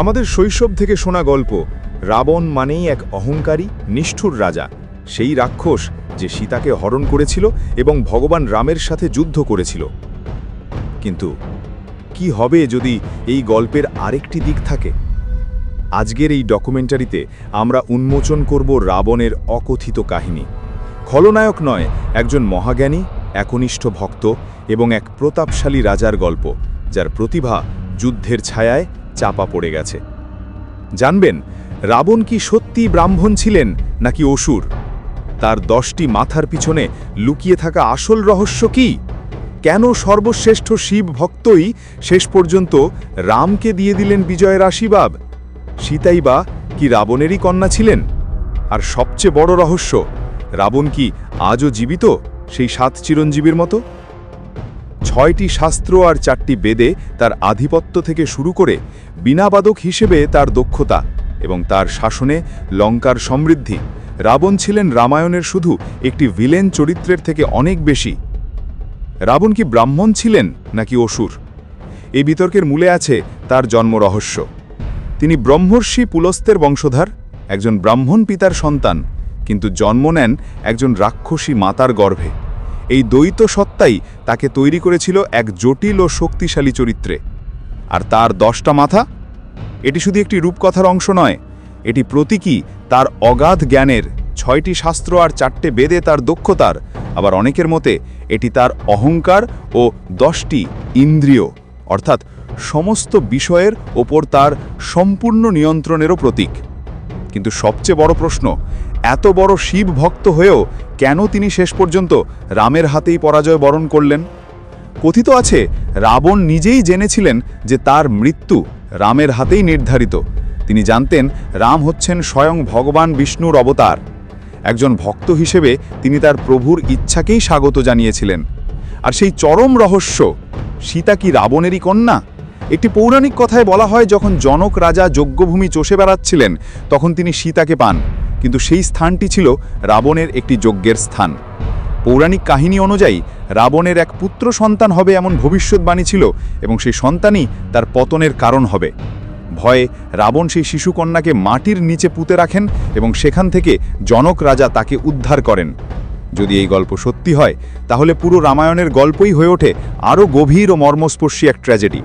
আমাদের শৈশব থেকে শোনা গল্প, রাবণ মানেই এক অহংকারী, নিষ্ঠুর রাজা। সেই রাক্ষস যে সীতাকে হরণ করেছিল এবং ভগবান রামের সাথে যুদ্ধ করেছিল। কিন্তু কি হবে যদি এই গল্পের আরেকটি দিক থাকে? আজকের এই ডকুমেন্টারিতে আমরা উন্মোচন করব রাবণের অকথিত কাহিনী। খলনায়ক নয়, একজন মহাজ্ঞানী, একনিষ্ঠ ভক্ত এবং এক প্রতাপশালী রাজার গল্প, যার প্রতিভা যুদ্ধের ছায়ায় চাপা পড়ে গেছে। জানবেন, রাবণ কি সত্যি ব্রাহ্মণ ছিলেন নাকি অসুর? তার দশটি মাথার পিছনে লুকিয়ে থাকা আসল রহস্য কি? কেন সর্বশ্রেষ্ঠ শিব ভক্তই শেষ পর্যন্ত রামকে দিয়ে দিলেন বিজয়ের আশীর্বাদ সীতাই বা কি রাবণেরই কন্যা ছিলেন? আর সবচেয়ে বড় রহস্য, রাবণ কি আজও জীবিত সেই সাত চিরঞ্জীবীর মতো? ছয়টি শাস্ত্র আর চারটি বেদে তার আধিপত্য থেকে শুরু করে বিনাবাদক হিসেবে তার দক্ষতা এবং তার শাসনে লঙ্কার সমৃদ্ধি। রাবণ ছিলেন রামায়ণের শুধু একটি ভিলেন চরিত্রের থেকে অনেক বেশি। রাবণ কি ব্রাহ্মণ ছিলেন নাকি অসুর? এই বিতর্কের মূলে আছে তার জন্ম রহস্য। তিনি ব্রহ্মর্ষি পুলস্তের বংশধর, একজন ব্রাহ্মণ পিতার সন্তান, কিন্তু জন্ম নেন একজন রাক্ষসী মাতার গর্ভে। এই দ্বৈত সত্তাই তাকে তৈরি করেছিল এক জটিল ও শক্তিশালী চরিত্রে। আর তার দশটা মাথা? এটি শুধু একটি রূপকথার অংশ নয়, এটি প্রতীকী তার অগাধ জ্ঞানের ছয়টি শাস্ত্র আর চারটে বেদে তার দক্ষতার। আবার অনেকের মতে এটি তার অহংকার ও দশটি ইন্দ্রিয়, অর্থাৎ সমস্ত বিষয়ের ওপর তার সম্পূর্ণ নিয়ন্ত্রণেরও প্রতীক। কিন্তু সবচেয়ে বড় প্রশ্ন, এত বড় শিব ভক্ত হয়েও কেন তিনি শেষ পর্যন্ত রামের হাতেই পরাজয় বরণ করলেন? কথিত আছে, রাবণ নিজেই জেনেছিলেন যে তার মৃত্যু রামের হাতেই নির্ধারিত। তিনি জানতেন রাম হচ্ছেন স্বয়ং ভগবান বিষ্ণুর অবতার। একজন ভক্ত হিসেবে তিনি তার প্রভুর ইচ্ছাকেই স্বাগত জানিয়েছিলেন। আর সেই চরম রহস্য, সীতা কি রাবণেরই কন্যা? একটি পৌরাণিক কথায় বলা হয়, যখন জনক রাজা যজ্ঞভূমি চষে বেড়াচ্ছিলেন, তখন তিনি সীতাকে পান। কিন্তু সেই স্থানটি ছিল রাবণের একটি যজ্ঞের স্থান। পৌরাণিক কাহিনী অনুযায়ী, রাবণের এক পুত্র সন্তান হবে এমন ভবিষ্যৎবাণী ছিল এবং সেই সন্তানই তার পতনের কারণ হবে। ভয়ে রাবণ সেই শিশুকন্যাকে মাটির নিচে পুঁতে রাখেন এবং সেখান থেকে জনক রাজা তাকে উদ্ধার করেন। যদি এই গল্প সত্যি হয়, তাহলে পুরো রামায়ণের গল্পই হয়ে ওঠে আরও গভীর ও মর্মস্পর্শী এক ট্র্যাজেডি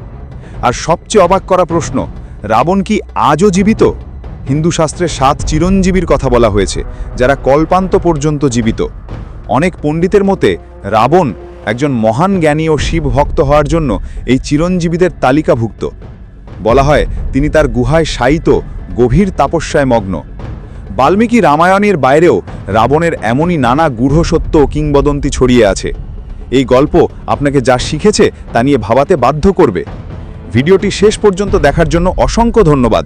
আর সবচেয়ে অবাক করা প্রশ্ন, রাবণ কি আজও জীবিত? হিন্দু শাস্ত্রে সাত চিরঞ্জীবীর কথা বলা হয়েছে, যারা কল্পান্ত পর্যন্ত জীবিত। অনেক পণ্ডিতের মতে, রাবণ একজন মহান জ্ঞানী ও শিব ভক্ত হওয়ার জন্য এই চিরঞ্জীবীদের তালিকাভুক্ত। বলা হয়, তিনি তার গুহায় শায়িত, গভীর তাপস্যায় মগ্ন। বাল্মীকি রামায়ণের বাইরেও রাবণের এমনই নানা গূঢ় সত্য কিংবদন্তি ছড়িয়ে আছে। এই গল্প আপনাকে যা শিখেছে তা নিয়ে ভাবাতে বাধ্য করবে। ভিডিওটি শেষ পর্যন্ত দেখার জন্য অসংখ্য ধন্যবাদ।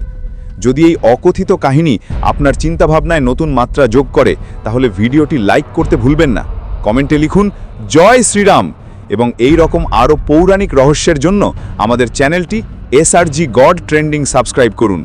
যদি এই অকথিত কাহিনী আপনার চিন্তাভাবনায় নতুন মাত্রা যোগ করে, তাহলে ভিডিওটি লাইক করতে ভুলবেন না। কমেন্টে লিখুন, জয় শ্রীরাম! এবং এই রকম আরও পৌরাণিক রহস্যের জন্য আমাদের চ্যানেলটি এসআরজি গড ট্রেন্ডিং সাবস্ক্রাইব করুন।